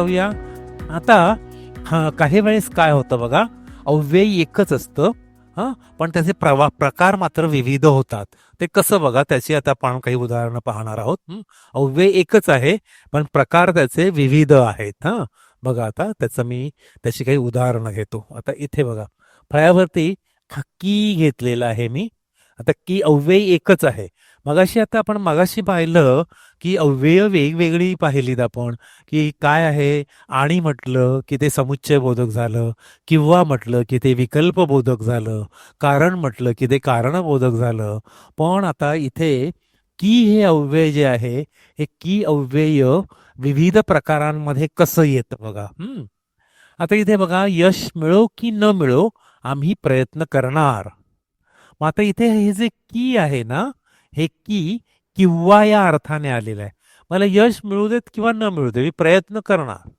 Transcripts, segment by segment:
जाऊया आता हा काही वेळेस काय होतं बघा अव्यय एकच असतं हां पण त्याचे प्रवा प्रकार मात्र विविध होतात. ते कसं बघा त्याची आता आपण काही उदाहरणं पाहणार आहोत. अव्यय एकच आहे पण प्रकार त्याचे विविध आहेत हां. बघा आता त्याचं मी त्याची काही उदाहरणं घेतो. आता इथे बघा फळ्यावरती की घेतलेला आहे मी. आता की अव्यय एकच आहे. मगाशी आता आपण मगाशी पाहिलं की अव्यय वेगवेगळी पाहिलीत आपण की काय आहे? आणि म्हटलं की ते समुच्चय बोधक झालं किंवा म्हटलं की ते विकल्प बोधक झालं कारण म्हटलं की ते कारणबोधक झालं. पण आता इथे की हे अव्यय जे आहे हे की अव्यय विविध प्रकारांमध्ये कसं येतं बघा? आता इथे बघा यश मिळो की न मिळो आम्ही प्रयत्न करणार. मग आता इथे हे जे की आहे ना हे की किंवा या अर्थाने आलेलं आहे. मला यश मिळू देत किंवा न मिळू दे मी प्रयत्न करणार.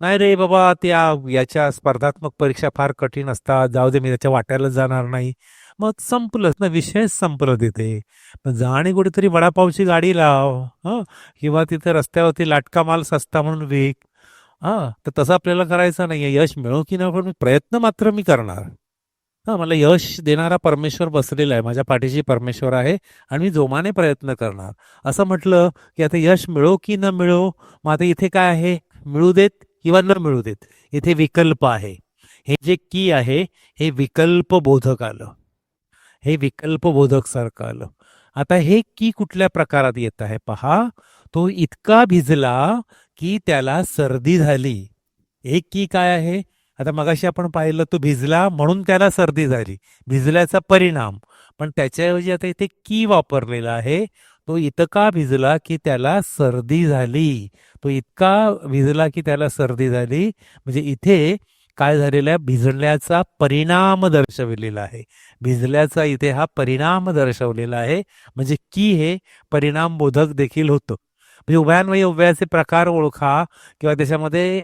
नाही रे बाबा त्या याच्या स्पर्धात्मक परीक्षा फार कठीण असतात. जाऊ दे मी त्याच्या वाट्याला जाणार नाही. मग संपलंच ना विषयच संपलं तिथे. जाणे जा आणि कुठेतरी वडापावची गाडी लाव. हं? किंवा तिथे रस्त्यावरती लाटका माल सस्ता म्हणून विक. हा? तर तसं आपल्याला करायचं नाहीये. यश मिळो की नाही पण प्रयत्न मात्र मी करणार. हा मला यश देणारा परमेश्वर बसलेला आहे. माझ्या पाठीशी परमेश्वर आहे आणि मी जोमाने प्रयत्न करणार. असं म्हटलं की आता यश मिळो की न मिळो मग आता इथे काय आहे? मिळू देत किंवा न मिळू देत? इथे विकल्प आहे. हे जे की आहे हे विकल्प बोधक आलं. हे विकल्प बोधक सारखं आलं. आता हे की कुठल्या प्रकारात येत आहे पहा? तो इतका भिजला की त्याला सर्दी झाली. एक की काय आहे? आता मगाशी आपण पाहिलं तो भिजला म्हणून त्याला सर्दी झाली. भिजल्याचा परिणाम. पण त्याच्याऐवजी आता इथे की वापरलेला आहे? तो इतका भिजला की त्याला सर्दी झाली. तो इतका भिजला की त्याला सर्दी झाली. म्हणजे इथे काय झालेलं आहे? भिजल्याचा परिणाम दर्शविलेला आहे. भिजल्याचा इथे हा परिणाम दर्शवलेला आहे. म्हणजे की हे? परिणाम बोधक देखील होतं. म्हणजे उभ्यान्वयी उभ्याचे प्रकार ओळखा किंवा त्याच्यामध्ये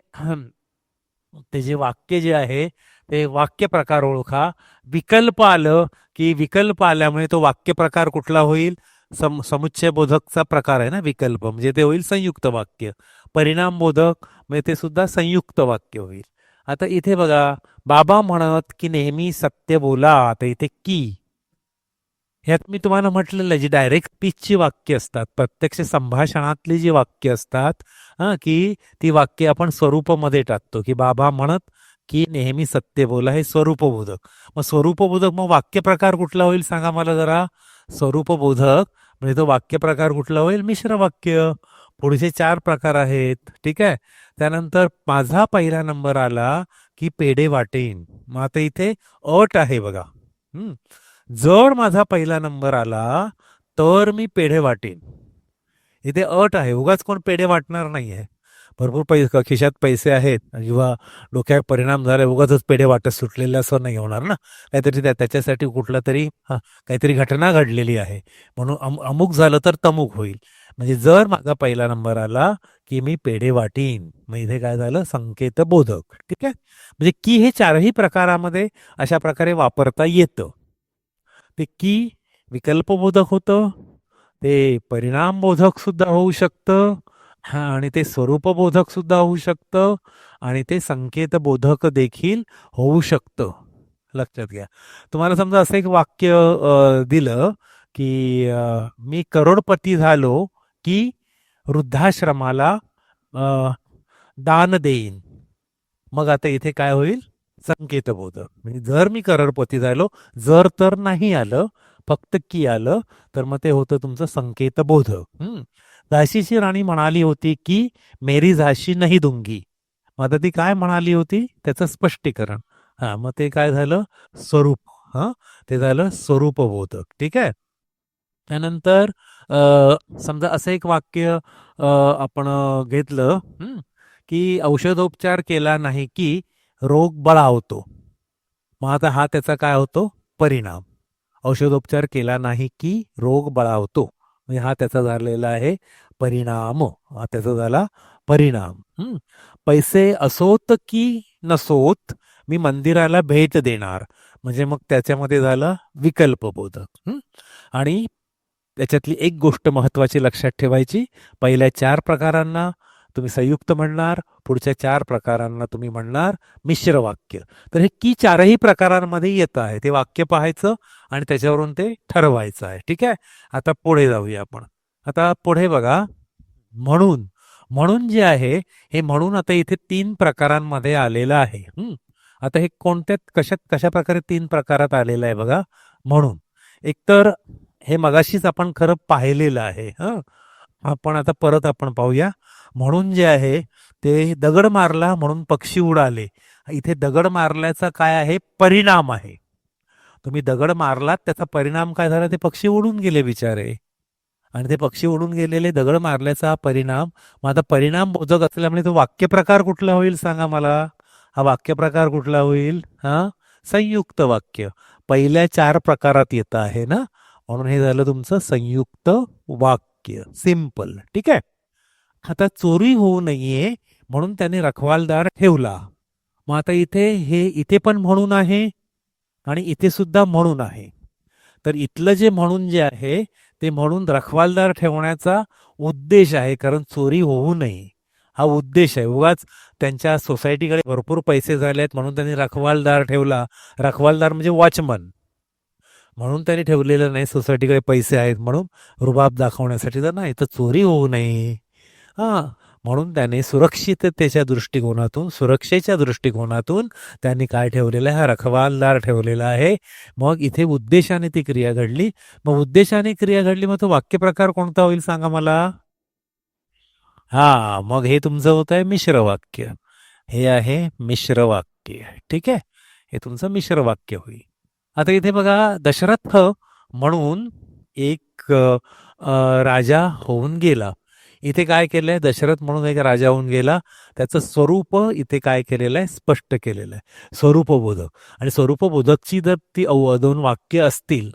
ते जे वाक्य जे आहे ते वाक्य प्रकार ओळखा. विकल्प आलं की विकल्प आल्यामुळे तो वाक्य प्रकार कुठला होईल? सम समुच्चय बोधकचा प्रकार आहे ना विकल्प म्हणजे ते होईल संयुक्त वाक्य. परिणाम बोधक म्हणजे ते सुद्धा संयुक्त वाक्य होईल. आता इथे बघा बाबा म्हणत की नेहमी सत्य बोला आता इथे की. ह्यात मी तुम्हाला म्हटलेलं आहे जी डायरेक्ट स्पीचची वाक्य असतात प्रत्यक्ष संभाषणातली जी वाक्य असतात हां की ती वाक्य आपण स्वरूपमध्ये टाकतो की बाबा म्हणत की नेहमी सत्य बोला हे स्वरूपबोधक. मग स्वरूपबोधक मग वाक्य प्रकार कुठला होईल सांगा मला जरा? स्वरूपबोधक म्हणजे तो वाक्य प्रकार कुठला होईल? मिश्र वाक्य. पुढचे चार प्रकार आहेत ठीक आहे? त्यानंतर माझा पहिला नंबर आला की पेढे वाटेन. मग आता इथे अट आहे बघा. हम्म. जर माझा पहिला नंबर आला तर मी पेढे वाटेन. इथे अट आहे उगाच कोण पेढे वाटणार नाही आहे भरपूर पैसे खिशात पैसे आहेत किंवा डोक्यात परिणाम झाला उगाच पेढे वाटत सुटलेले असं नाही होणार ना. काहीतरी त्या त्याच्यासाठी कुठला तरी हा काहीतरी घटना घडलेली आहे. म्हणून अम अमुक झालं तर तमुक होईल. म्हणजे जर माझा पहिला नंबर आला की मी पेढे वाटीन. मग इथे काय झालं? संकेत बोधक ठीक आहे? म्हणजे की हे चारही प्रकारामध्ये अशा प्रकारे वापरता येतं. ते की विकल्पबोधक होतं ते परिणामबोधक सुद्धा होऊ शकतं आणि ते स्वरूपबोधक सुद्धा होऊ शकतं आणि ते संकेतबोधक देखील होऊ शकतं. लक्षात घ्या. तुम्हाला समजा असं एक वाक्य दिलं की मी करोडपती झालो की वृद्धाश्रमाला दान देईन. मग आता इथे काय होईल? संकेतबोधक म्हणजे जर मी करोडपती झालो जर तर नाही आलं फक्त की आलं तर मग ते होतं तुमचं संकेतबोधक हम्म. झाशीची राणी म्हणाली होती की मेरी झाशी नाही दुंगी. मग आता ती काय म्हणाली होती? त्याचं स्पष्टीकरण. हा मग ते काय झालं? स्वरूप. हा ते झालं स्वरूपबोधक ठीक आहे? त्यानंतर समजा असं एक वाक्य आपण घेतलं की औषधोपचार केला नाही की रोग बळावतो मग आता हा त्याचा काय होतो? परिणाम. औषधोपचार केला नाही की रोग बळावतो म्हणजे हा त्याचा झालेला आहे परिणाम. हा त्याचा झाला परिणाम. पैसे असोत की नसोत मी मंदिराला भेट देणार. म्हणजे मग त्याच्यामध्ये झालं विकल्पबोधक. आणि त्याच्यातली एक गोष्ट महत्वाची लक्षात ठेवायची. पहिल्या चार प्रकारांना तुम्ही संयुक्त म्हणणार पुढच्या चार प्रकारांना तुम्ही म्हणणार मिश्र वाक्य. तर हे की चारही प्रकारांमध्ये येतं आहे. ते वाक्य पाहायचं आणि त्याच्यावरून ते ठरवायचं आहे. ठीक आहे? आता पुढे जाऊया आपण. आता पुढे बघा. म्हणून. म्हणून जे आहे हे म्हणून आता इथे तीन प्रकारांमध्ये आलेलं आहे. आता हे कोणत्या कशात कशा प्रकारे तीन प्रकारात आलेलं आहे बघा? म्हणून. एकतर हे मगाशीच आपण खरं पाहिलेलं आहे. हं? आपण आता परत आपण पाहूया. म्हणून जे आहे ते दगड मारला म्हणून पक्षी उडाले. इथे दगड मारल्याचा काय आहे? परिणाम आहे. तुम्ही दगड मारलात त्याचा परिणाम काय झाला? ते पक्षी उडून गेले बिचारे. आणि ते पक्षी उडून गेलेले दगड मारल्याचा हा परिणाम. मग आता परिणाम बोजक असल्यामुळे तो वाक्यप्रकार कुठला होईल सांगा मला? हा वाक्यप्रकार कुठला होईल? हा? संयुक्त वाक्य. पहिल्या चार प्रकारात येतं आहे ना? म्हणून हे झालं तुमचं संयुक्त वाक्य. सिंपल ठीक आहे? आता चोरी होऊ नये म्हणून त्याने रखवालदार ठेवला. मग आता इथे हे इथे पण म्हणून आहे आणि इथे सुद्धा म्हणून आहे. तर इथलं जे म्हणून जे आहे ते म्हणून रखवालदार ठेवण्याचा उद्देश आहे कारण चोरी होऊ नये. हा उद्देश आहे. उगाच त्यांच्या सोसायटीकडे भरपूर पैसे झाले आहेत म्हणून त्यांनी रखवालदार ठेवला. रखवालदार म्हणजे वॉचमन म्हणून त्यांनी ठेवलेलं नाही. सोसायटीकडे पैसे आहेत म्हणून रुबाब दाखवण्यासाठी तर नाही तर चोरी होऊ नये. हां. म्हणून त्याने सुरक्षिततेच्या दृष्टिकोनातून सुरक्षेच्या दृष्टिकोनातून त्यांनी काय ठेवलेलं आहे? हा रखवालदार ठेवलेला आहे. मग इथे उद्देशाने ती क्रिया घडली. मग उद्देशाने क्रिया घडली मग तो वाक्यप्रकार कोणता होईल सांगा मला? हा. मग हे तुमचं होत आहे मिश्र वाक्य. हे आहे मिश्र वाक्य. ठीक आहे? हे तुमचं मिश्र वाक्य होईल. आता इथे बघा दशरथ म्हणून एक राजा होऊन गेला. इथे काय केलंय? दशरथ म्हणून एक राजा होऊन गेला. त्याचं स्वरूप इथे काय केलेलं आहे? स्पष्ट केलेलं आहे. स्वरूपबोधक. आणि स्वरूपबोधकची जर ती दोन वाक्य असतील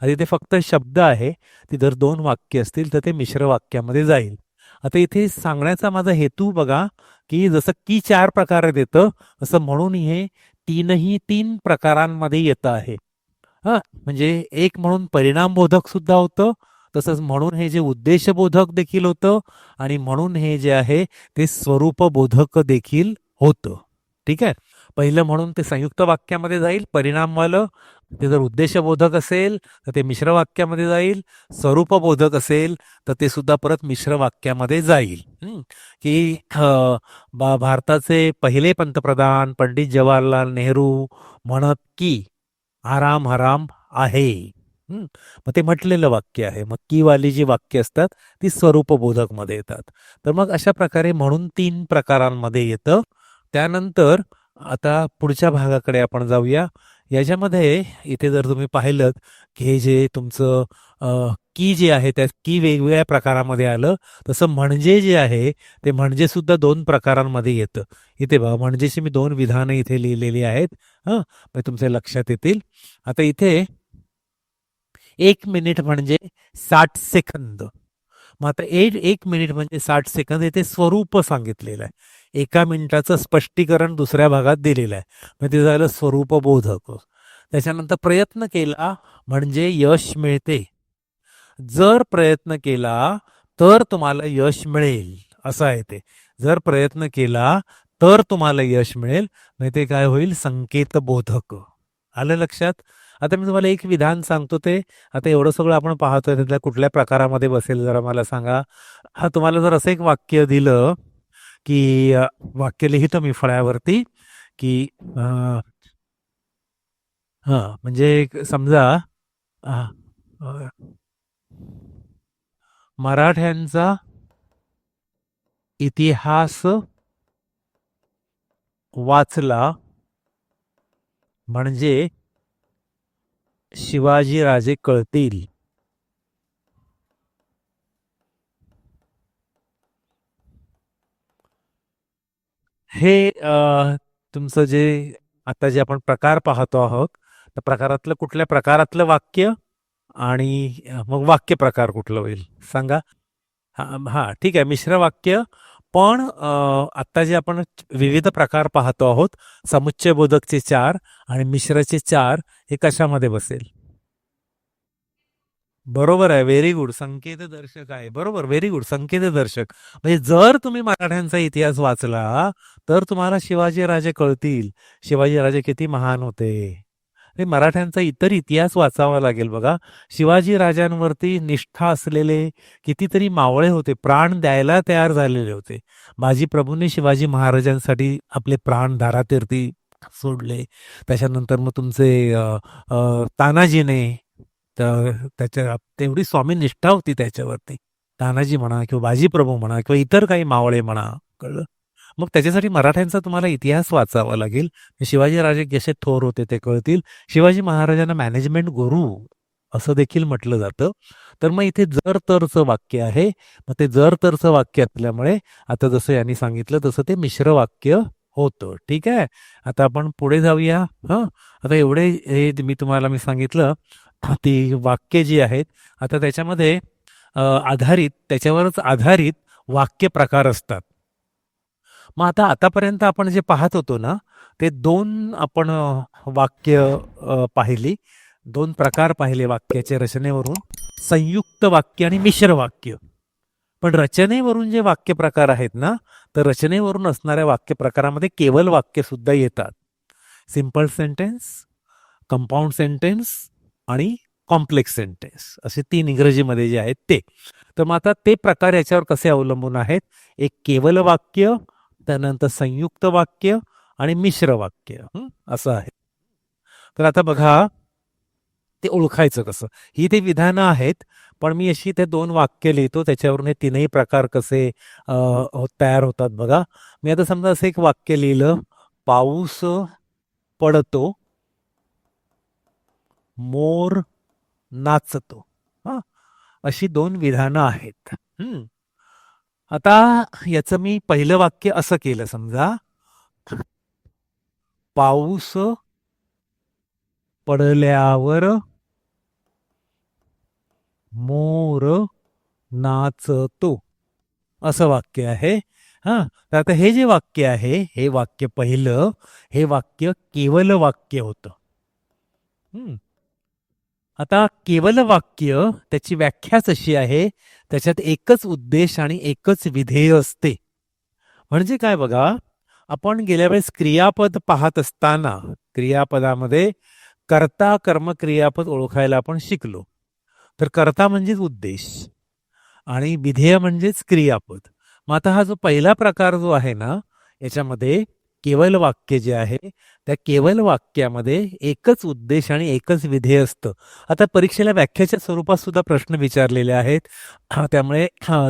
आणि इथे फक्त शब्द आहे. ती जर दोन वाक्य असतील तर ते मिश्र वाक्यामध्ये जाईल. आता इथे सांगण्याचा माझा हेतू बघा की जसं की चार प्रकारे देतं असं म्हणून हे तीनही तीन प्रकारांमध्ये येतं आहे. हा? म्हणजे एक म्हणून परिणामबोधक सुद्धा होतं तसंच म्हणून हे जे उद्देशबोधक देखील होतं आणि म्हणून हे जे आहे ते स्वरूपबोधक देखील होतं. ठीक आहे? पहिलं म्हणून ते संयुक्त वाक्यामध्ये जाईल परिणामवालं ते जर उद्देशबोधक असेल तर ते मिश्र वाक्यामध्ये जाईल स्वरूपबोधक असेल तर ते सुद्धा परत मिश्र वाक्यामध्ये जाईल. की बा- भारताचे पहिले पंतप्रधान पंडित जवाहरलाल नेहरू म्हणत की आराम हराम आहे. मग ते म्हटलेलं वाक्य आहे. मग की वाली जी वाक्य असतात ती स्वरूपबोधकमध्ये येतात. तर मग अशा प्रकारे म्हणून तीन प्रकारांमध्ये येतं. त्यानंतर आता पुढच्या भागाकडे आपण जाऊया. याच्यामध्ये इथे जर तुम्ही पाहिलं की हे जे तुमचं की जे आहे त्या की वेगवेगळ्या प्रकारामध्ये आलं. तसं म्हणजे जे आहे ते म्हणजे सुद्धा दोन प्रकारांमध्ये येतं. इथे बघा म्हणजेची मी दोन विधानं इथे लिहिलेली आहेत. हां म्हणजे तुमच्या लक्षात येतील. आता इथे एक मिनिट म्हणजे साठ सेकंद. मग आता एक एक मिनिट म्हणजे साठ सेकंद इथे स्वरूप सांगितलेलं आहे. एका मिनिटाचं स्पष्टीकरण दुसऱ्या भागात दिलेलं आहे. मग ते झालं स्वरूपबोधक. त्याच्यानंतर प्रयत्न केला म्हणजे यश मिळते. जर प्रयत्न केला तर तुम्हाला यश मिळेल. असं आहे ते. जर प्रयत्न केला तर तुम्हाला यश मिळेल. नाही ते काय होईल? संकेत बोधक आलं लक्षात? आता मी तुम्हाला एक विधान सांगतो ते. आता एवढं सगळं आपण पाहतोय त्यातल्या कुठल्या प्रकारामध्ये बसेल जरा मला सांगा. हा तुम्हाला जर असं एक वाक्य दिलं की वाक्य लिहितो मी फळ्यावरती की हा म्हणजे एक समजा मराठ्यांचा इतिहास वाचला म्हणजे शिवाजी राजे कळतील. हे तुमचं जे आता जे आपण प्रकार पाहतो आहोत त्या प्रकारातलं कुठल्या प्रकारातलं वाक्य आणि मग वाक्य प्रकार कुठलं होईल? सांगा. हा हां ठीक आहे मिश्र वाक्य. पण आत्ता आता जे आपण विविध प्रकार पाहतो आहोत समुच्चय बोधकचे चार आणि मिश्रचे चार हे कशामध्ये बसेल? बरोबर आहे. व्हेरी गुड संकेत दर्शक आहे. बरोबर. व्हेरी गुड संकेत दर्शक म्हणजे जर तुम्ही मराठ्यांचा इतिहास वाचला तर तुम्हाला शिवाजी राजे कळतील. शिवाजी राजे किती महान होते. हे मराठ्यांचा इतर इतिहास वाचावा लागेल बघा. शिवाजी राजांवरती निष्ठा असलेले कितीतरी मावळे होते. प्राण द्यायला तयार झालेले होते. बाजी प्रभूंनी शिवाजी महाराजांसाठी आपले प्राण धारातीर्थी सोडले. त्याच्यानंतर मग तुमचे तानाजीने त्याच्या तेवढी स्वामी निष्ठा होती त्याच्यावरती. तानाजी म्हणा किंवा बाजीप्रभू म्हणा किंवा इतर काही मावळे म्हणा कळलं? मग त्याच्यासाठी मराठ्यांचा तुम्हाला इतिहास वाचावा लागेल. शिवाजीराजे कसे थोर होते ते कळतील. शिवाजी महाराजांना मॅनेजमेंट गुरु असं देखील म्हटलं जातं. तर मग इथे जर तरचं वाक्य आहे मग ते जर तरचं वाक्य असल्यामुळे आता जसं यांनी सांगितलं तसं ते मिश्र वाक्य होतं. ठीक आहे? आता आपण पुढे जाऊया. हं? आता एवढे हे मी तुम्हाला मी सांगितलं. ती वाक्य जी आहेत आता त्याच्यामध्ये आधारित त्याच्यावरच आधारित वाक्य प्रकार असतात. मग आता आतापर्यंत आपण जे पाहत होतो ना ते दोन आपण वाक्य पाहिली. दोन प्रकार पाहिले वाक्याच्या रचनेवरून. संयुक्त वाक्य आणि मिश्र वाक्य. पण रचनेवरून जे वाक्य प्रकार आहेत ना तर रचनेवरून असणाऱ्या वाक्य प्रकारामध्ये केवल वाक्य सुद्धा येतात. सिंपल सेंटेन्स कंपाऊंड सेंटेन्स आणि कॉम्प्लेक्स सेंटेन्स असे तीन इंग्रजीमध्ये जे आहेत ते. तर मग आता ते प्रकार याच्यावर कसे अवलंबून आहेत? एक केवल वाक्य त्यानंतर संयुक्त वाक्य आणि मिश्र वाक्य. असं आहे. तर आता बघा ते ओळखायचं कसं? ही ते विधानं आहेत पण मी अशी ते दोन वाक्य लिहितो त्याच्यावरून हे तीनही प्रकार कसे हो, तयार होतात बघा. मी आता समजा असं एक वाक्य लिहिलं पाऊस पडतो मोर नाचतो. हा अशी दोन विधानं आहेत. हम्म. आता याचं मी पहिलं वाक्य असं केलं समजा. पाऊस पडल्यावर मोर नाचतो. असं वाक्य आहे. हा तर आता हे जे वाक्य आहे हे वाक्य पहिलं हे वाक्य केवल वाक्य होतं. हम्म. आता केवल वाक्य त्याची व्याख्याच अशी आहे त्याच्यात एकच उद्देश आणि एकच विधेय असते. म्हणजे काय बघा आपण गेल्या वेळेस क्रियापद पाहत असताना क्रियापदामध्ये कर्ता कर्म क्रियापद ओळखायला आपण शिकलो. तर कर्ता म्हणजेच उद्देश आणि विधेय म्हणजेच क्रियापद. मग आता हा जो पहिला प्रकार जो आहे ना याच्यामध्ये केवल वाक्य जे आहे त्या केवल वाक्यामध्ये एकच उद्देश आणि एकच विधेय असतं. आता परीक्षेला व्याख्याच्या स्वरूपात सुद्धा प्रश्न विचारलेले आहेत. त्यामुळे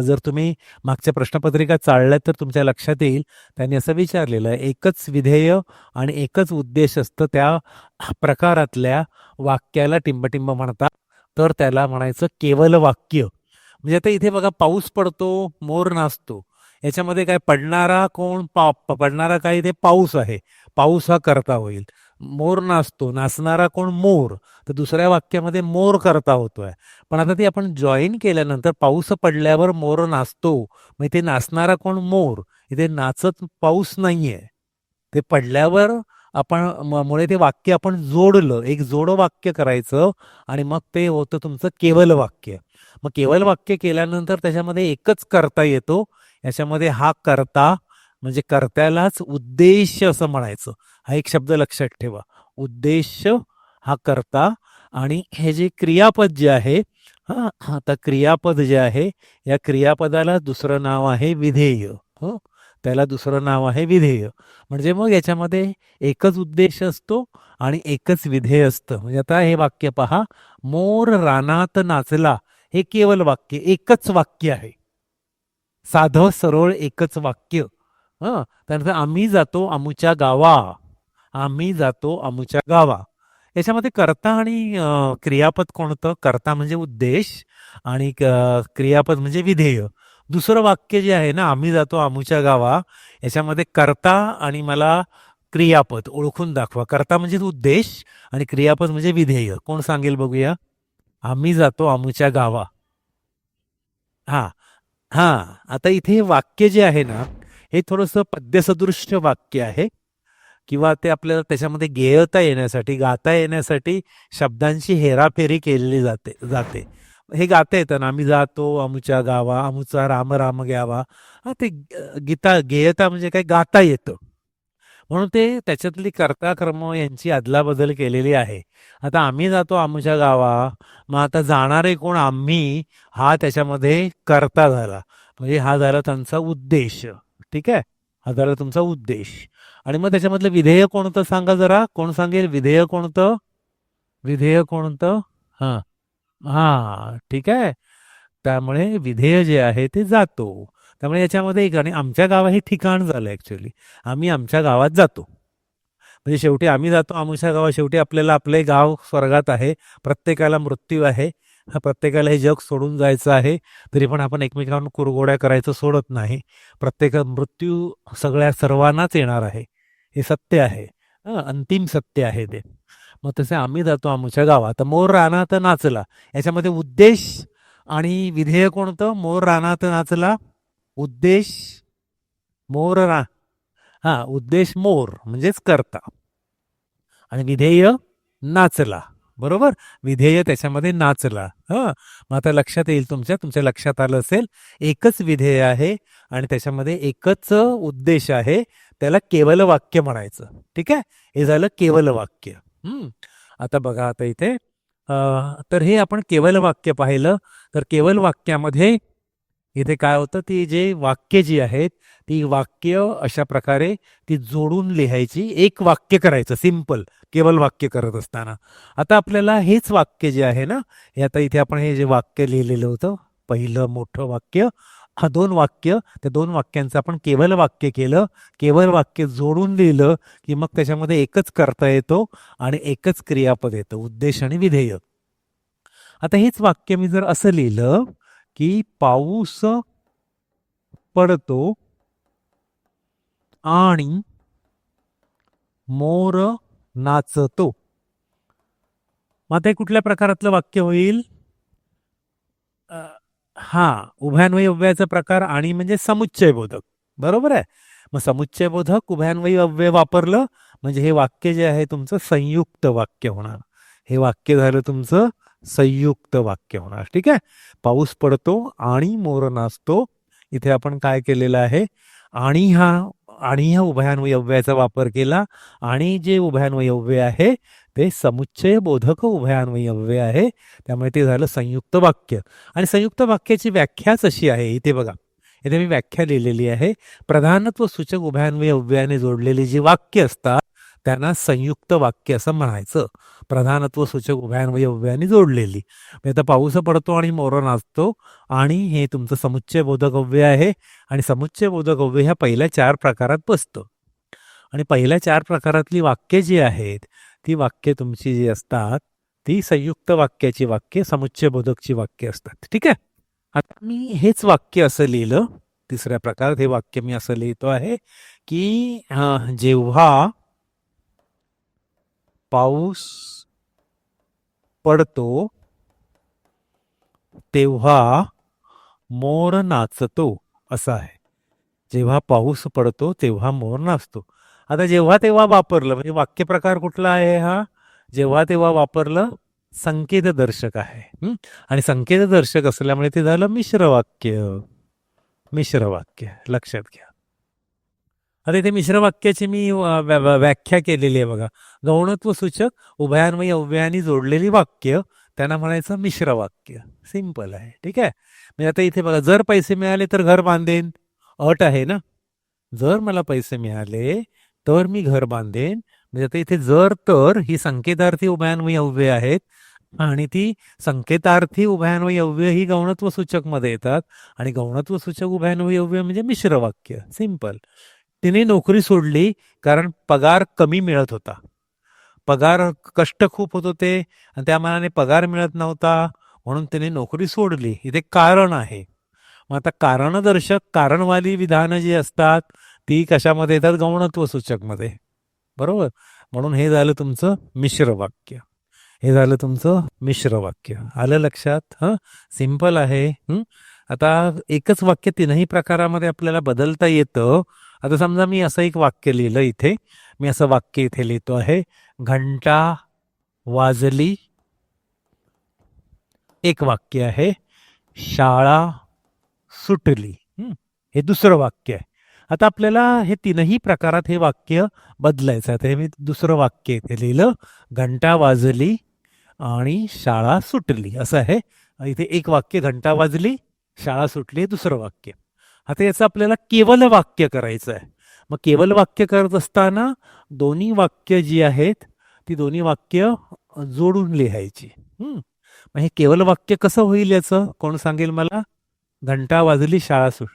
जर तुम्ही मागच्या प्रश्नपत्रिका चालल्या तर तुमच्या लक्षात येईल. त्यांनी असं विचारलेलं आहे एकच विधेय आणि एकच उद्देश असतं त्या प्रकारातल्या वाक्याला टिंबटिंब म्हणतात. तर त्याला म्हणायचं केवल वाक्य म्हणजे आता इथे बघा पाऊस पडतो मोर नाचतो. याच्यामध्ये काय पडणारा कोण पा प- पडणारा काय ते पाऊस आहे. पाऊस हा करता होईल. मोर नाचतो नाचणारा कोण मोर. तर दुसऱ्या वाक्यामध्ये मोर करता होतोय. पण आता ते आपण जॉईन केल्यानंतर पाऊस पडल्यावर मोर नाचतो. मग इथे नाचणारा कोण मोर? इथे नाचत पाऊस नाहीये. ते पडल्यावर आपण म- मुळे ते वाक्य आपण जोडलं. एक जोड वाक्य करायचं आणि मग ते होतं तुमचं केवल वाक्य. मग केवल वाक्य केल्यानंतर त्याच्यामध्ये एकच करता येतो. याच्यामध्ये हा करता म्हणजे कर्त्यालाच उद्देश असं म्हणायचं. हा एक शब्द लक्षात ठेवा. उद्देश हा करता आणि हे जे क्रियापद जे आहे हा आता क्रियापद जे आहे या क्रियापदाला दुसरं नाव आहे विधेय. हो त्याला दुसरं नाव आहे विधेय. म्हणजे मग याच्यामध्ये एकच उद्देश असतो आणि एकच विधेय असतं. म्हणजे आता हे वाक्य पहा. मोर रानात नाचला हे केवळ वाक्य एकच वाक्य आहे. साधं सरळ एकच वाक्य. हं? त्यानंतर आम्ही जातो अमुच्या गावा. आम्ही जातो अमुच्या गावा. याच्यामध्ये कर्ता आणि क्रियापद कोणतं? कर्ता म्हणजे उद्देश आणि क- क्रियापद म्हणजे विधेय. दुसरं वाक्य जे आहे ना आम्ही जातो अमुच्या गावा याच्यामध्ये कर्ता आणि मला क्रियापद ओळखून दाखवा. कर्ता म्हणजे उद्देश आणि क्रियापद म्हणजे विधेय. कोण सांगेल बघूया? आम्ही जातो अमुच्या गावा. हा. हा आता इथे हे वाक्य जे आहे ना हे थोडंसं पद्यसदृश्य वाक्य आहे. किंवा ते आपल्याला त्याच्यामध्ये गेयता येण्यासाठी गाता येण्यासाठी शब्दांची हेराफेरी केलेली जाते जाते. हे गाता येतं ना आम्ही जातो अमुच्या गावा अमुचा राम राम घ्यावा हा ते गीता गेयता म्हणजे काय? गाता येतं. म्हणून ते त्याच्यातली कर्ता कर्म यांची अदलाबदल केलेली आहे. आता आम्ही जातो आमच्या गावा मग आता जाणारे कोण आम्ही हा त्याच्यामध्ये कर्ता झाला. म्हणजे हा झाला त्यांचा उद्देश. ठीक आहे? हा झाला तुमचा उद्देश. आणि मग त्याच्यामधलं विधेय कोणतं सांगा जरा? कोण सांगेल? विधेय कोणतं? विधेय कोणतं? हां. हां. ठीक आहे? त्यामुळे विधेय जे आहे ते जातो. त्यामुळे याच्यामध्ये एक आणि आमच्या गाव हे ठिकाण झालं ॲक्च्युली आम्ही आमच्या गावात जातो. म्हणजे शेवटी आम्ही जातो आमच्या गावात शेवटी आपल्याला आपले गाव स्वर्गात आहे प्रत्येकाला मृत्यू आहे. हा प्रत्येकाला हे जग सोडून जायचं आहे. तरी पण आपण एकमेकांवर कुरगोड्या करायचं सोडत नाही. प्रत्येक मृत्यू सगळ्या सर्वांनाच येणार आहे. हे सत्य आहे. अंतिम सत्य आहे ते. मग तसे आम्ही जातो आमच्या गावात. मोर रानात नाचला. याच्यामध्ये उद्देश आणि विधेय कोणतं? मोर रानात नाचला. उद्देश मोर रा. हा उद्देश मोर म्हणजेच करता. आणि विधेय नाचला. बरोबर? विधेय त्याच्यामध्ये नाचला. हा मग आता लक्षात येईल तुमच्या तुमच्या लक्षात आलं असेल एकच विधेय आहे आणि त्याच्यामध्ये एकच उद्देश आहे त्याला केवल वाक्य म्हणायचं. ठीक आहे? हे झालं केवल वाक्य. हम्म. आता बघा आता इथे तर हे आपण केवल वाक्य पाहिलं. तर केवल वाक्यामध्ये इथे काय होतं ती जे वाक्य जी आहेत ती वाक्य अशा प्रकारे ती जोडून लिहायची एक वाक्य करायचं सिंपल केवल वाक्य करत असताना. आता आपल्याला हेच वाक्य जे आहे ना हे आता इथे आपण हे जे वाक्य लिहिलेलं होतं पहिलं मोठं वाक्य हा दोन वाक्य त्या दोन वाक्यांचं आपण केवल वाक्य केलं केवल वाक्य जोडून लिहिलं की मग त्याच्यामध्ये एकच करता येतो आणि एकच क्रियापद येतं उद्देश आणि विधेय. आता हेच वाक्य मी जर असं लिहिलं की पाऊस पडतो आणि मोर नाचतो. मग आता कुठल्या प्रकारातलं वाक्य होईल? हा उभयान्वयी अव्ययाचा प्रकार आणि म्हणजे समुच्चय बोधक बरोबर आहे? मग समुच्चय बोधक उभयान्वयी अव्यय वापरलं म्हणजे हे वाक्य जे आहे तुमचं संयुक्त वाक्य होणार. हे वाक्य झालं तुमचं संयुक्त वाक्य होणार. ठीक आहे? पाऊस पडतो आणि मोर नाचतो. इथे आपण काय केलेलं आहे? आणि हा आणि ह्या उभयान्वयव्याचा वापर केला. आणि जे उभयान्वयव्य आहे ते समुच्चय बोधक उभयान्वयव्य आहे. त्यामुळे ते झालं संयुक्त वाक्य. आणि संयुक्त वाक्याची व्याख्याच अशी आहे. इथे बघा. इथे मी व्याख्या लिहिलेली आहे. प्रधानत्व सूचक उभयान्वयव्याने जोडलेली जी वाक्य असतात त्यांना संयुक्त वाक्य असं म्हणायचं. प्रधानत्व सूचक उभ्यान्वय अव्ययाने जोडलेली. म्हणजे आता पाऊस पडतो आणि मोर नाचतो आणि हे तुमचं समुच्चय बोधगव्य आहे आणि समुच्चय बोधगव्य ह्या पहिल्या चार प्रकारात बसतं. आणि पहिल्या चार प्रकारातली वाक्य जी आहेत ती वाक्य तुमची जी असतात ती संयुक्त वाक्याची वाक्य समुच्चय बोधकची वाक्य असतात. ठीक आहे? आता मी हेच वाक्य असं लिहिलं तिसऱ्या प्रकारात हे वाक्य मी असं लिहितो आहे की जेव्हा पाऊस पडतो तेव्हा मोर नाचतो असं आहे. जेव्हा पाऊस पडतो तेव्हा मोर नाचतो. आता जेव्हा तेव्हा वापरलं म्हणजे वाक्य प्रकार कुठला आहे हा? जेव्हा तेव्हा वापरलं संकेत दर्शक आहे आणि संकेत दर्शक असल्यामुळे ते झालं मिश्र वाक्य मिश्र वाक्य लक्षात घ्या. आता इथे मिश्र वाक्याची मी व्याख्या केलेली आहे बघा. गौणत्व सूचक उभयान्वयी अव्ययानी जोडलेली वाक्य त्यांना म्हणायचं मिश्र वाक्य. सिंपल आहे. ठीक आहे? म्हणजे आता इथे बघा जर पैसे मिळाले तर घर बांधेन. अट आहे ना? जर मला पैसे मिळाले तर मी घर बांधेन. म्हणजे आता इथे जर तर ही संकेतार्थी उभयान्वयी अव्यय आहेत आणि ती संकेतार्थी उभयान्वयी अव्यय ही गौणत्व सूचकमध्ये येतात. आणि गौणत्व सूचक उभयान्वयी अव्यय म्हणजे मिश्र वाक्य. सिंपल. तिने नोकरी सोडली कारण पगार कमी मिळत होता. पगार कष्ट खूप होत होते आणि त्या मनाने पगार मिळत नव्हता म्हणून तिने नोकरी सोडली. इथे कारण आहे. मग आता कारणदर्शक कारणवाली विधानं जी असतात ती कशामध्ये येतात? गौणत्व सूचकमध्ये. बरोबर? म्हणून हे झालं तुमचं मिश्र वाक्य हे झालं तुमचं मिश्र वाक्य आलं लक्षात? हं? सिंपल आहे. आता एकच वाक्य तीनही प्रकारामध्ये आपल्याला बदलता येतं. आता समजा मी असं एक वाक्य लिहिलं इथे. मी असं वाक्य इथे लिहितो आहे. घंटा वाजली. एक वाक्य आहे. शाळा सुटली. हे दुसरं वाक्य आहे. आता आपल्याला हे तीनही प्रकारात हे वाक्य बदलायचं आहे. तर हे मी दुसरं वाक्य इथे लिहिलं. घंटा वाजली आणि शाळा सुटली. असं आहे. इथे एक वाक्य घंटा वाजली शाळा सुटली दुसरं वाक्य. आता याचं आपल्याला केवल वाक्य करायचं आहे मग केवल वाक्य करत असताना दोन्ही वाक्य जी आहेत ती दोन्ही वाक्य जोडून लिहायची. मग हे केवल वाक्य कसं होईल याचं? कोण सांगेल मला? घंटा वाजली शाळा सुट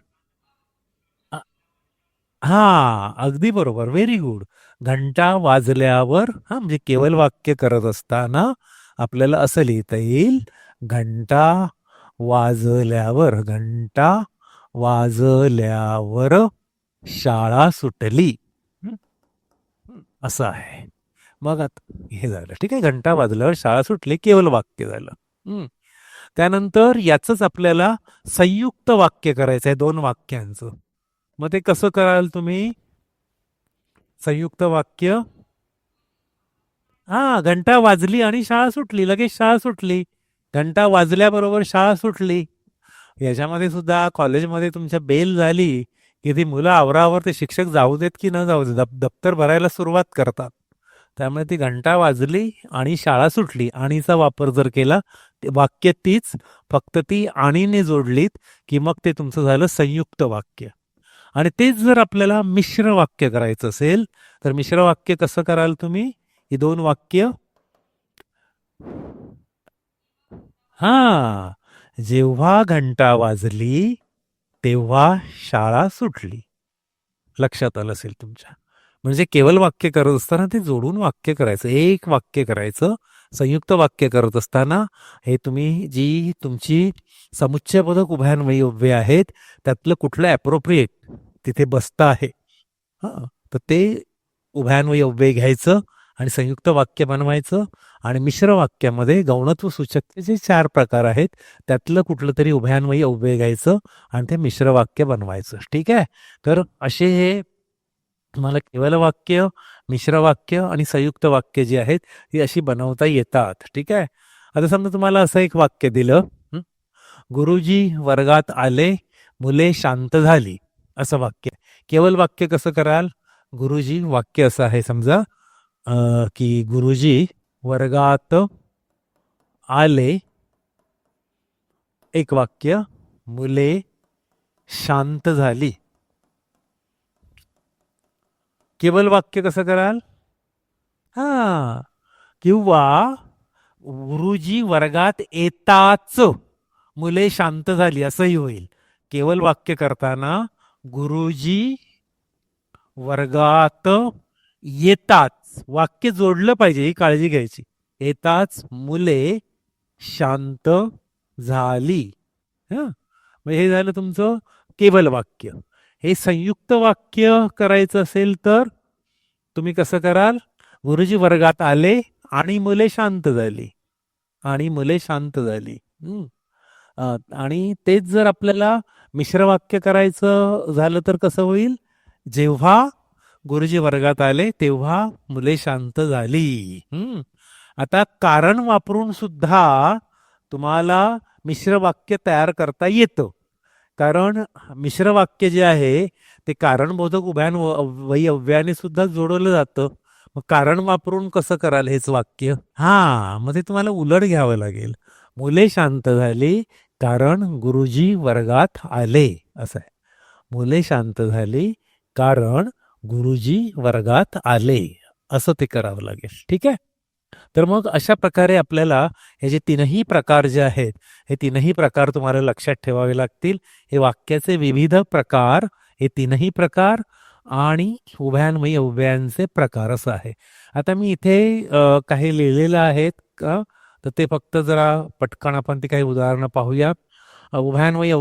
हा अगदी बरोबर. व्हेरी गुड घंटा वाजल्यावर हा म्हणजे केवल वाक्य करत असताना आपल्याला असं लिहिता येईल घंटा वाजल्यावर घंटा वाजल्यावर शाळा सुटली. असं आहे. मग आता हे झालं. ठीक आहे घंटा वाजल्यावर शाळा सुटली केवल वाक्य झालं. त्यानंतर याचंच आपल्याला संयुक्त वाक्य करायचं आहे दोन वाक्यांचं. मग ते कसं कराल तुम्ही? संयुक्त वाक्य? हा घंटा वाजली आणि शाळा सुटली. लगेच शाळा सुटली. घंटा वाजल्याबरोबर शाळा सुटली. याच्यामध्ये सुद्धा कॉलेजमध्ये तुमच्या बेल झाली की ती मुलं आवरावर ते शिक्षक जाऊ देत की न जाऊ देत दप- दप्तर भरायला सुरुवात करतात. त्यामुळे ती घंटा वाजली आणि शाळा सुटली. आणीचा वापर जर केला ते वाक्य तीच फक्त ती आणीने जोडलीत की मग ते तुमचं झालं संयुक्त वाक्य. आणि तेच जर आपल्याला मिश्र वाक्य करायचं असेल तर मिश्र वाक्य कसं कराल तुम्ही? ही दोन वाक्य. हा. जेव्हा घंटा वाजली तेव्हा शाळा सुटली. लक्षात आलं असेल तुमच्या. म्हणजे केवळ वाक्य करत असताना ते जोडून वाक्य करायचं. एक वाक्य करायचं संयुक्त वाक्य करत असताना हे तुम्ही जी तुमची समुच्चयपदक उभ्यान्वयी उभे आहेत त्यातलं कुठलं ॲप्रोप्रिएट तिथे बसतं आहे. हां तर ते उभ्यान्वयी उभे घ्यायचं आणि संयुक्त वाक्य बनवायचं आणि मिश्र वाक्यामध्ये गौणत्व सूचकतेचे चार प्रकार आहेत. त्यातलं कुठलं तरी उभयान्वयी उभे घ्यायचं आणि ते मिश्र वाक्य बनवायचं. ठीक आहे? तर असे हे तुम्हाला केवल वाक्य मिश्र वाक्य आणि संयुक्त वाक्य जी आहेत ही अशी बनवता येतात. ठीक आहे? आता समजा तुम्हाला असं एक वाक्य दिलं गुरुजी वर्गात आले मुले शांत झाली. असं वाक्य. केवळ वाक्य कसं कराल? गुरुजी वाक्य असं आहे समजा. की गुरुजी वर्गात आले. एक वाक्य मुले शांत झाली. केवळ वाक्य कसं कराल? हा किंवा गुरुजी वर्गात येताच मुले शांत झाली असंही होईल. केवळ वाक्य करताना गुरुजी वर्गात येताच वाक्य जोडलं पाहिजे ही काळजी घ्यायची. येताच मुले शांत झाली. हं? म्हणजे हे झालं तुमचं केवल वाक्य. हे संयुक्त वाक्य करायचं असेल तर तुम्ही कसं कराल? गुरुजी वर्गात आले आणि मुले शांत झाली. आणि मुले शांत झाली. आणि तेच जर आपल्याला मिश्र वाक्य करायचं झालं तर कसं होईल? जेव्हा गुरुजी वर्गात आले तेव्हा मुले शांत झाली. आता कारण वापरून सुद्धा तुम्हाला मिश्र वाक्य तयार करता येतं. कारण मिश्र वाक्य जे आहे ते कारणबोधक उभ्यान वै अव्याने सुद्धा जोडवलं जातं. मग कारण वापरून कसं कराल हेच वाक्य? हा मग ते तुम्हाला उलट घ्यावं लागेल. मुले शांत झाली कारण गुरुजी वर्गात आले. असं आहे. मुले शांत झाली कारण गुरुजी वर्गात आले असं ते करावं लागेल. ठीक आहे? तर मग अशा प्रकारे आपल्याला हे जे तीनही प्रकार जे आहेत हे तीनही प्रकार तुम्हाला लक्षात ठेवावे लागतील. हे वाक्याचे विविध प्रकार हे तीनही प्रकार आणि उभयान्वयी उभ्यांचे प्रकार असं आहे. आता मी इथे काही लिहिलेलं आहेत का? तर ते फक्त जरा पटकन आपण ते काही उदाहरणं पाहूया. अ, उभयान्वयी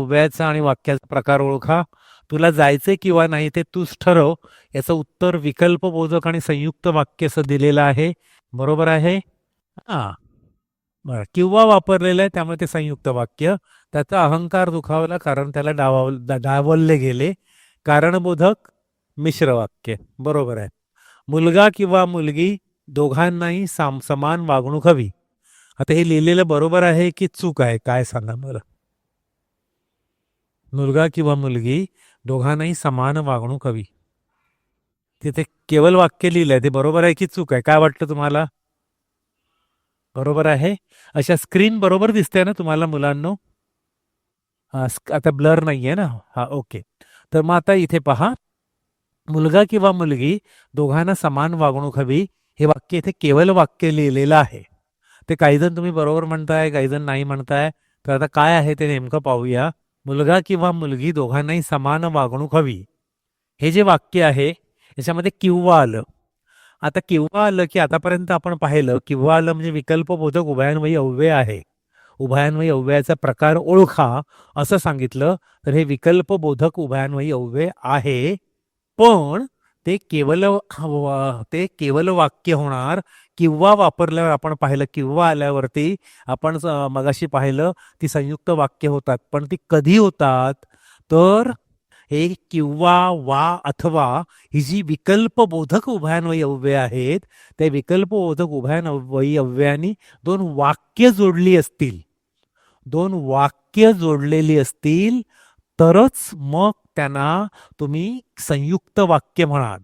आणि वाक्याचा प्रकार ओळखा. तुला जायचे किंवा नाही ते तूच ठरव. याचं उत्तर विकल्पबोधक आणि संयुक्त वाक्य असं दिलेलं आहे. बरोबर आहे? हां. बरं. किंवा वापरलेलं आहे त्यामुळे ते संयुक्त वाक्य. त्याचा अहंकार दुखावला कारण त्याला डावाव डावलले गेले. कारणबोधक मिश्र वाक्य. बरोबर आहे. मुलगा किंवा मुलगी दोघांनाही साम समान वागणूक हवी. आता हे लिहिलेलं बरोबर आहे की चूक आहे? काय सांगा मला मुलगा किंवा मुलगी दोघांनाही समान वागणूक हवी. तिथे केवळ वाक्य लिहिलंय ते बरोबर आहे की चूक आहे? काय वाटतं तुम्हाला? बरोबर आहे? अशा स्क्रीन बरोबर दिसते ना तुम्हाला मुलांनो? आता ब्लर नाही आहे ना? हा ओके तर मग आता इथे पहा. मुलगा किंवा मुलगी दोघांना समान वागणूक हवी हे वाक्य इथे केवळ वाक्य लिहिलेलं आहे. ते काही जण तुम्ही बरोबर म्हणताय काही जण नाही म्हणताय. तर आता काय आहे ते नेमकं पाहूया. मुलगा किंवा मुलगी दोघांनाही समान वागणूक हवी. हे जे वाक्य आहे याच्यामध्ये किंवा आलं. आता किंवा आलं की आतापर्यंत आपण पाहिलं किंवा आलं म्हणजे विकल्पबोधक उभयान्वयी अव्यय आहे. उभयान्वयी अव्ययाचा प्रकार ओळखा असं सांगितलं तर हे विकल्पबोधक उभयान्वयी अव्यय आहे पण ते केवल ते केवल वाक्य होणार किंवा वापरल्यावर आपण पाहिलं किंवा आल्यावरती आपण मगाशी पाहिलं ती संयुक्त वाक्य होतात पण ती कधी होतात? तर हे किंवा वा अथवा ही जी विकल्पबोधक उभयान्वयी अव्यय आहेत त्या विकल्पबोधक उभयान्वयी अव्ययानी दोन वाक्य जोडली असतील. दोन वाक्य जोडलेली असतील तरच मग त्यांना तुम्ही संयुक्त वाक्य म्हणाल.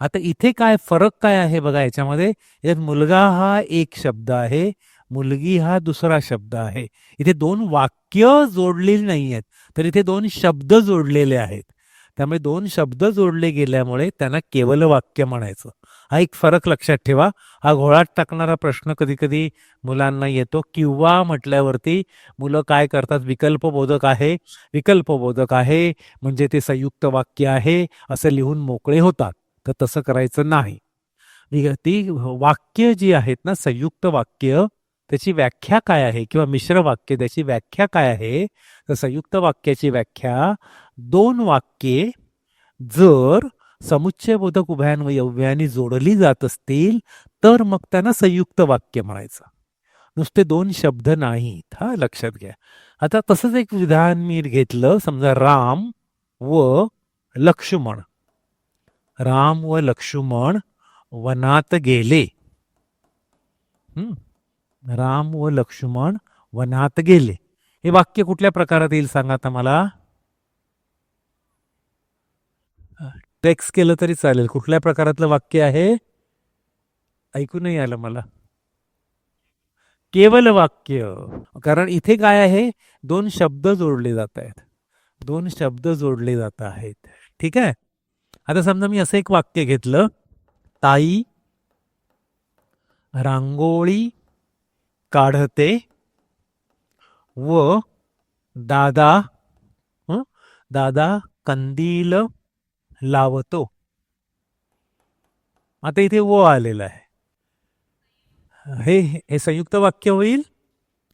आता इथे काय फरक काय आहे बघा याच्यामध्ये? यात मुलगा हा एक शब्द आहे मुलगी हा दुसरा शब्द आहे. इथे दोन वाक्य जोडलेली नाही आहेत तर इथे दोन शब्द जोडलेले आहेत. त्यामुळे दोन शब्द जोडले गेल्यामुळे त्यांना केवल वाक्य म्हणायचं. हा एक फरक लक्षात ठेवा. हा घोळात टाकणारा प्रश्न कधी कधी मुलांना येतो किंवा म्हटल्यावरती मुलं काय करतात? विकल्पबोधक आहे. विकल्पबोधक आहे म्हणजे ते संयुक्त वाक्य आहे असं लिहून मोकळे होतात. तर तसं करायचं नाही. ती वाक्य जी आहेत ना संयुक्त वाक्य त्याची व्याख्या काय आहे किंवा मिश्र वाक्य त्याची व्याख्या काय आहे? तर संयुक्त वाक्याची व्याख्या दोन वाक्ये जर समुच्चयबोधक व अव्ययाने जोडली जात असतील तर मग त्यांना संयुक्त वाक्य म्हणायचं. नुसते दोन शब्द नाहीत हा लक्षात घ्या. आता तसंच एक विधान मी घेतलं समजा राम व लक्ष्मण. राम व लक्ष्मण वनात गेले. हम्म राम व लक्ष्मण वनात गेले. हे वाक्य कुठल्या प्रकारात येईल सांगा आता मला? टेक्स्ट केलं तरी चालेल. कुठल्या प्रकारातलं वाक्य आहे? ऐकू नाही आलं मला. केवल वाक्य. कारण इथे काय आहे? दोन शब्द जोडले जात आहेत. दोन शब्द जोडले जात आहेत. ठीक आहे? आता समजा मी असं एक वाक्य घेतलं. ताई रांगोळी काढते. व दादा दादा कंदील लावतो. आता इथे व आलेलं आहे. हे हे संयुक्त वाक्य होईल?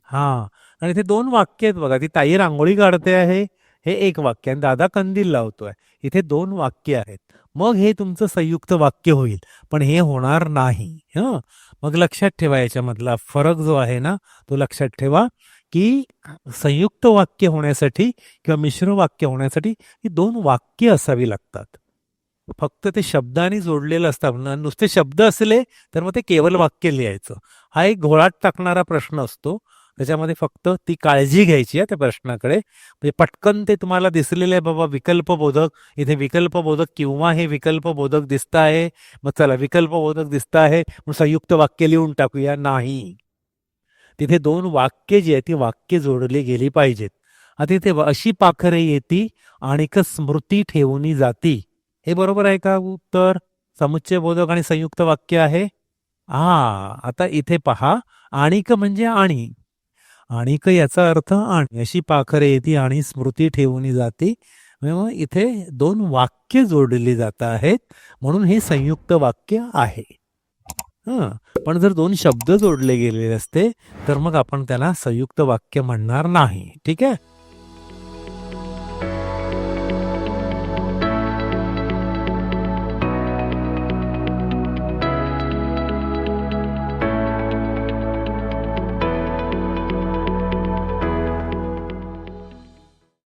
हा. आणि इथे दोन वाक्य आहेत बघा. ती ताई रांगोळी काढते आहे हे एक वाक्य आणि दादा कंदील लावतोय. इथे दोन वाक्य आहेत. मग हे तुमचं संयुक्त वाक्य होईल. पण हे होणार नाही. हं? मग लक्षात ठेवा याच्यामधला फरक जो आहे ना तो लक्षात ठेवा की संयुक्त वाक्य होण्यासाठी किंवा मिश्र वाक्य होण्यासाठी ही दोन वाक्य असावी लागतात. फक्त ते शब्दाने जोडलेलं असतात नुसते शब्द असले तर मग ते केवळ वाक्य लिहायचं. हा एक घोळात टाकणारा प्रश्न असतो. त्याच्यामध्ये फक्त ती काळजी घ्यायची आहे त्या प्रश्नाकडे. म्हणजे पटकन ते तुम्हाला दिसलेलं आहे बाबा विकल्पबोधक. इथे विकल्पबोधक किंवा हे विकल्पबोधक दिसत आहे. मग चला विकल्पबोधक दिसत आहे. मग संयुक्त वाक्य लिहून टाकूया नाही. तिथे दोन वाक्य जी आहेत ती वाक्य जोडली गेली पाहिजेत. आता तिथे अशी पाखरे येती आणिक स्मृती ठेवून जाती. हे बरोबर आहे का उत्तर? समुच्चय बोधक आणि संयुक्त वाक्य आहे? हा आता इथे पहा. आणिक म्हणजे आणि. आणिक याचा अर्थ आणि. अशी पाखरे येते आणि स्मृती ठेवून जाते. मग इथे दोन वाक्य जोडली जात आहेत. म्हणून हे संयुक्त वाक्य आहे. हं. पण जर दोन शब्द जोडले गेलेले असते तर मग आपण त्याला संयुक्त वाक्य म्हणणार नाही. ठीक आहे?